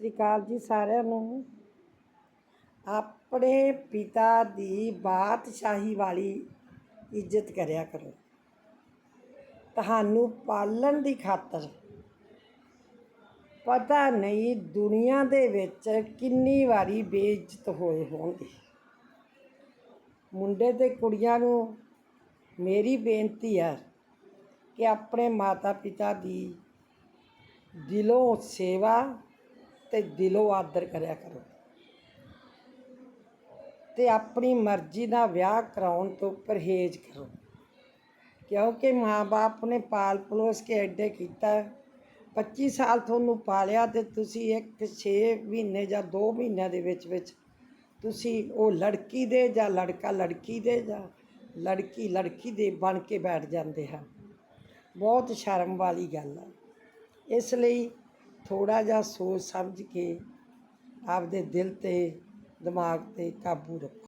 ਸ੍ਰੀ ਅਕਾਲ ਜੀ ਸਾਰਿਆਂ ਨੂੰ। ਆਪਣੇ ਪਿਤਾ ਦੀ ਬਾਦਸ਼ਾਹੀ ਵਾਲੀ ਇੱਜ਼ਤ ਕਰਿਆ ਕਰੋ। ਤੁਹਾਨੂੰ ਪਾਲਣ ਦੀ ਖਾਤਰ। ਪਤਾ ਨਹੀਂ ਦੁਨੀਆ ਦੇ ਵਿੱਚ ਕਿੰਨੀ ਵਾਰੀ ਬੇਇੱਜ਼ਤ ਹੋਏ ਹੋਣਗੇ। ਮੁੰਡੇ ਤੇ ਕੁੜੀਆਂ ਨੂੰ ਮੇਰੀ ਬੇਨਤੀ ਹੈ ਕਿ ਆਪਣੇ ਮਾਤਾ ਪਿਤਾ ਦੀ ਦਿਲੋਂ ਸੇਵਾ ਤੇ ਦਿਲੋਂ ਆਦਰ ਕਰਿਆ ਕਰੋ। ਤੇ ਆਪਣੀ ਮਰਜ਼ੀ ਦਾ ਵਿਆਹ ਕਰਾਉਣ ਤੋਂ ਪਰਹੇਜ਼ ਕਰੋ। ਕਿਉਂਕਿ ਮਾਂ-ਬਾਪ ਨੇ ਪਾਲ ਪਲੋਸ ਕੇ ਐਡੇ ਕੀਤਾ 25 ਸਾਲ ਤੁਹਾਨੂੰ ਪਾਲਿਆ ਤੇ ਤੁਸੀਂ ਇੱਕ 6 ਮਹੀਨੇ ਜਾਂ 2 ਮਹੀਨਿਆਂ ਦੇ ਵਿੱਚ ਵਿੱਚ ਤੁਸੀਂ ਉਹ ਲੜਕੀ ਦੇ ਜਾਂ ਲੜਕਾ ਲੜਕੀ ਦੇ ਜਾਂ ਲੜਕੀ ਲੜਕੀ ਦੇ ਬਣ ਕੇ ਬੈਠ ਜਾਂਦੇ ਹਨ। ਬਹੁਤ ਸ਼ਰਮ ਵਾਲੀ ਗੱਲ ਹੈ ਇਸ ਲਈ ਥੋੜ੍ਹਾ ਜਿਹਾ ਸੋਚ ਸਮਝ ਕੇ ਆਪਦੇ ਦਿਲ ਤੇ ਦਿਮਾਗ ਤੇ ਕਾਬੂ ਰੱਖੋ।